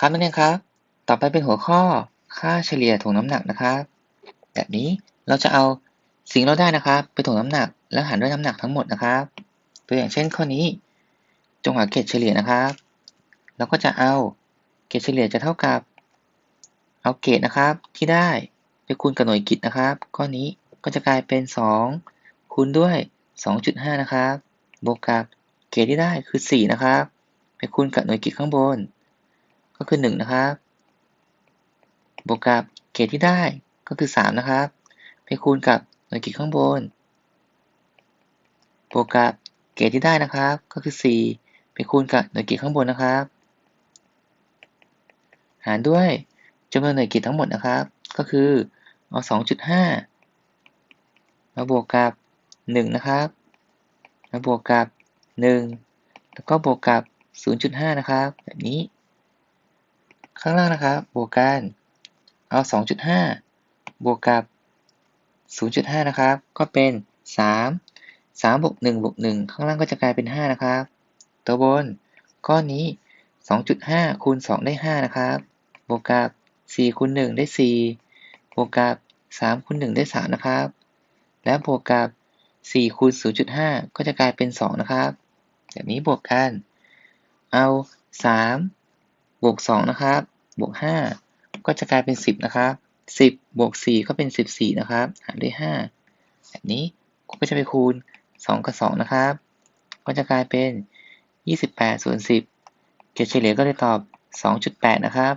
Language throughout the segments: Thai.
ครับนักเรียนครับ ต่อไปเป็นหัวข้อค่าเฉลี่ยถ่วงน้ำหนักนะครับ แบบนี้เราจะเอาสิ่งเราได้นะครับ ไปถ่วงน้ำหนัก แล้วหารด้วยน้ำหนักทั้งหมดนะครับ ตัวอย่างเช่นข้อนี้ จงหาเกรดเฉลี่ยนะครับเราก็จะเอาเกรดเฉลี่ยจะเท่ากับ เอาเกรดนะครับที่ได้ไปคูณกับหน่วยกิจนะครับข้อนี้ก็จะกลายเป็น 2 คูณด้วย 2.5 นะครับ บวกกับเกรดที่ได้คือ 4 นะครับ ไปคูณกับหน่วยกิจข้างบน ก็คือ 1 นะครับ บวกกับเกรดที่ได้ก็คือ 3 นะครับ ไปคูณกับหน่วยกิจข้างบน บวกกับเกรดที่ได้นะครับ ก็คือ 4 ไปคูณกับหน่วยกิจข้างบนนะครับ หารด้วยจำนวนหน่วยกิจทั้งหมดนะครับ ก็คือเอา2.5 มาบวกกับ 1 นะครับ มาบวกกับ 1 แล้วก็บวกกับ 0.5 นะครับ แบบนี้ ข้างล่างนะครับบวกกันเอา 2.5 บวกกับ 0.5 นะครับ ก็เป็น 3 3บวก1บวก1ข้างล่างก็จะกลายเป็น 5 นะครับ ตัวบน ก้อนนี้ 2.5 คูณ 2 ได้ 5 นะครับ บวกกับ 4คูณ 1 ได้ 4 บวกกับ 3คูณ 1 ได้ 3 นะครับ และบวกกับ 4คูณ 0.5 ก็จะกลายเป็น 2 นะครับ แบบนี้บวกกัน เอา 3 บวก2นะครับบวก5ก็จะกลายเป็น 10 นะครับ 10 บวก 4 ก็เป็น 14 นะครับหารด้วย 5 แบบนี้ก็จะไปคูณ 2 กับ 2 นะครับ ก็จะกลายเป็น 28ส่วน10 เกรดเฉลี่ยก็เลยตอบ 2.8 นะครับ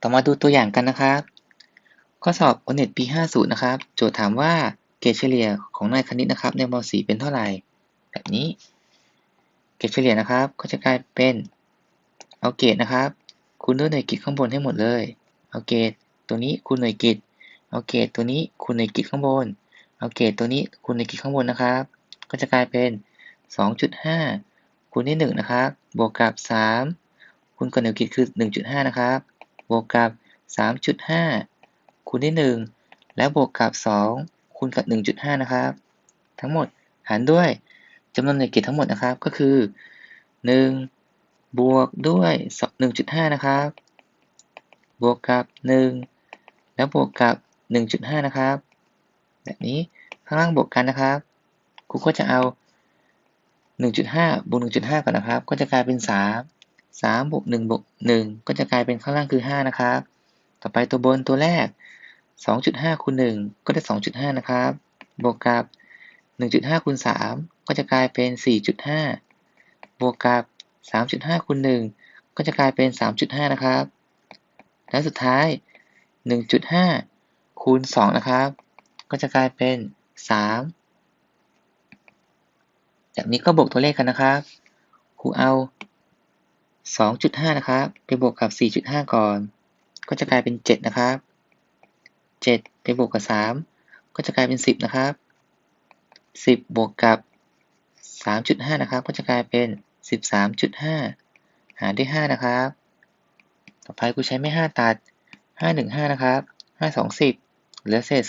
ต่อมาดูตัวอย่างกันนะครับ ข้อสอบ o n e t ปี 50 นะครับ โจทย์ถามว่าเกรดเฉลี่ยของนายคณิตนะครับในม .4 เป็นเท่าไหร่ แบบนี้ เกรดเฉลี่ยนะครับ ก็จะกลายเป็นเอาเกรดนะครับ คูณด้วยหน่วยกิจข้างบนให้หมดเลย เอาเกรดตัวนี้คูณหน่วยกิจ เอาเกรดตัวนี้คูณหน่วยกิจข้างบน เอาเกรดตัวนี้คูณหน่วยกิจข้างบนนะครับ ก็จะกลายเป็น 2.5 คูณด้วย1นะครับ บวกกับ 3 คูณกับหน่วยกิจคือ 1.5 นะครับ บวกกับ 3.5 คูณด้วย1แล้วบวกกับ 2 คูณกับ 1.5 นะครับ ทั้งหมดหารด้วย จำนวนหน่วยกิจทั้งหมดนะครับก็คือ 1 บวกด้วย 1.5 นะครับ บวกกับ 1 แล้วบวกกับ 1.5 นะครับ แบบนี้ข้างล่างบวกกันนะครับครูก็จะเอา 1.5 บวก 1.5 ก่อนนะครับ ก็จะกลายเป็น 3 3บวก1บวก1ก็จะกลายเป็นข้างล่างคือ 5 นะครับ ต่อไปตัวบนตัวแรก 2.5คูณ1ก็ได้ 2.5 นะครับ บวกกับ 1.5คูณ3 ก็จะกลายเป็น 4.5 บวกกับ 3.5คูณ1ก็จะกลายเป็น 3.5 นะครับ และสุดท้าย 1.5 คูณ 2 นะครับ ก็จะกลายเป็น 3 จากนี้ก็บวกตัวเลขกันนะครับ ครูเอา 2.5 นะครับ ไปบวกกับ 4.5 ก่อน ก็จะกลายเป็น 7 นะครับ 7 ไปบวกกับ 3 ก็จะกลายเป็น 10 นะครับ 10 บวกกับ 3.5 นะครับ ก็จะกลายเป็น 13.5 หารด้วย 5 นะครับ ต่อไปครูใช้ไม่ 5 ตัด 5 1 5 นะครับ 5 2 10 เหลือเศษ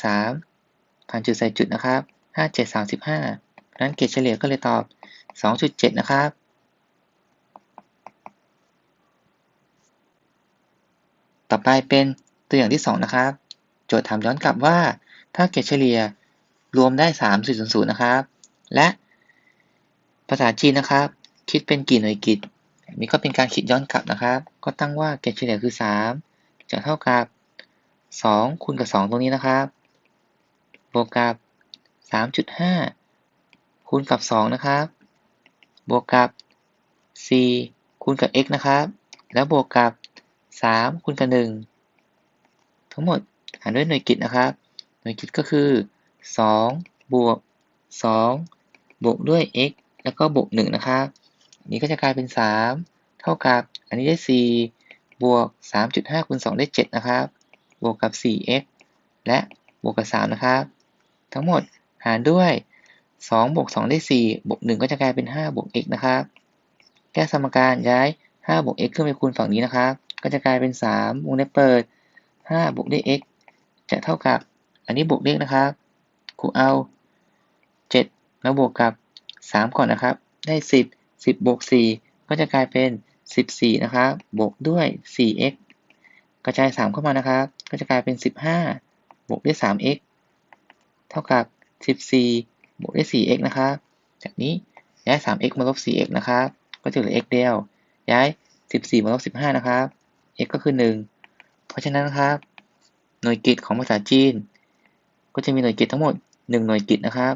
3 ผ่านจุดใส่จุดนะครับ 5 7 35นั้นเกรดเฉลี่ยก็เลยตอบ 2.7 นะครับต่อไปเป็นตัวอย่างที่ 2 นะครับ โจทย์ถามย้อนกลับว่า ถ้าเกรดเฉลี่ยรวมได้ 3.00 นะครับ และ ภาษาจีนนะครับ คิดเป็นกี่หน่วยกิจนี่ก็เป็นการคิดย้อนกลับนะครับ ก็ตั้งว่าเกรดเฉลี่ยคือ 3 จะเท่ากับ 2 คูณกับ 2 ตรงนี้นะครับบวกกับ 3.5 คูณกับ 2 นะครับ บวกกับ 4 คูณกับ x นะครับ แล้วบวกกับ 3 คูณกับ 1 ทั้งหมดหารด้วยหน่วยกิจนะครับ หน่วยกิจก็คือ 2 บวก 2 บวกด้วย x แล้วก็บวก1นะครับนี้ก็จะกลายเป็น 3 เท่ากับ อันนี้ได้ 4 บวก 3.5คูณ2ได้ 7 นะครับ บวกกับ 4x และบวกกับ 3 นะครับ ทั้งหมดหารด้วย 2 บวก 2 ได้ 4 บวก 1 ก็จะกลายเป็น 5 บวก x นะครับ แก้สมการย้าย 5 บวก x ขึ้นไปคูณฝั่งนี้นะครับ ก็จะกลายเป็น 3 วงเล็บเปิด 5 บวกได้ x จะเท่ากับ อันนี้บวกเลขนะครับครูเอา7มาบวกกับ 3 ก่อนนะครับ ได้ 10 10บวก4ก็จะกลายเป็น 14 นะครับ บวกด้วย 4x กระจาย 3 เข้ามานะครับ ก็จะกลายเป็น 15 บวกด้วย 3x เท่ากับ 14 บวกด้วย 4x นะครับ จากนี้ย้าย 3x มาลบ 4x นะครับ ก็จะเหลือ x เดียว ย้าย 14 มาลบ 15 นะครับ x ก็คือ 1 เพราะฉะนั้นนะครับ หน่วยกิตของภาษาจีน ก็จะมีหน่วยกิตทั้งหมด 1 หน่วยกิตนะครับ